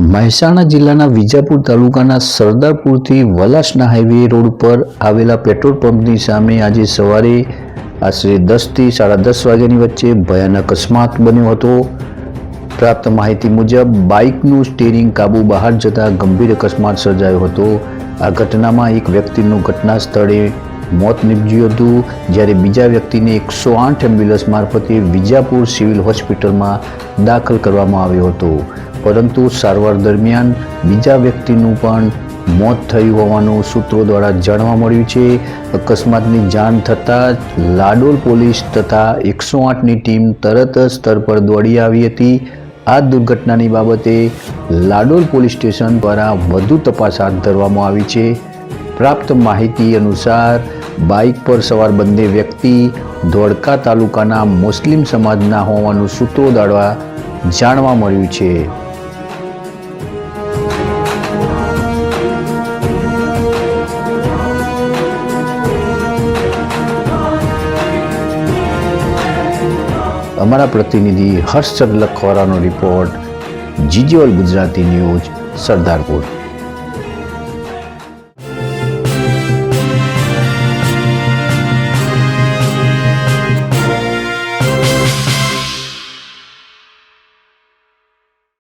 મહેસાણા જિલ્લાના વિજાપુર તાલુકાના સરદારપુરથી વલાસના highway road પર આવેલા પેટ્રોલ પંપની સામે આજે સવારે આશરે દસથી સાડા દસ વાગ્યાની વચ્ચે ભયાનક અકસ્માત બન્યો હતો. પ્રાપ્ત માહિતી મુજબ બાઇકનું સ્ટીરિંગ કાબુ બહાર જતાં ગંભીર અકસ્માત સર્જાયો હતો. આ ઘટનામાં એક વ્યક્તિનું ઘટના સ્થળે મોત નીપજ્યું હતું, જ્યારે બીજા વ્યક્તિને એકસો આઠ એમ્બ્યુલન્સ મારફતે વિજાપુર સિવિલ હોસ્પિટલમાં દાખલ કરવામાં આવ્યો હતો. પરંતુ સારવાર દરમિયાન બીજા વ્યક્તિનું પણ મોત થયું હોવાનું સૂત્રો દ્વારા જાણવા મળ્યું છે. અકસ્માતની જાણ થતાં લાડોલ પોલીસ તથા એકસો આઠની ટીમ તરત જ સ્થળ પર દોડી આવી હતી. આ દુર્ઘટનાની બાબતે લાડોલ પોલીસ સ્ટેશન દ્વારા વધુ તપાસ હાથ ધરવામાં આવી છે. પ્રાપ્ત માહિતી અનુસાર, બાઇક પર સવાર બંને વ્યક્તિ ધોળકા તાલુકાના મુસ્લિમ સમાજના હોવાનું સૂત્રો દ્વારા જાણવા મળ્યું છે. અમારા પ્રતિનિધિ હર્ષચંદ લખવારાનો રિપોર્ટ જીજીઓલ ગુજરાતી ન્યૂઝ સરદારપુર.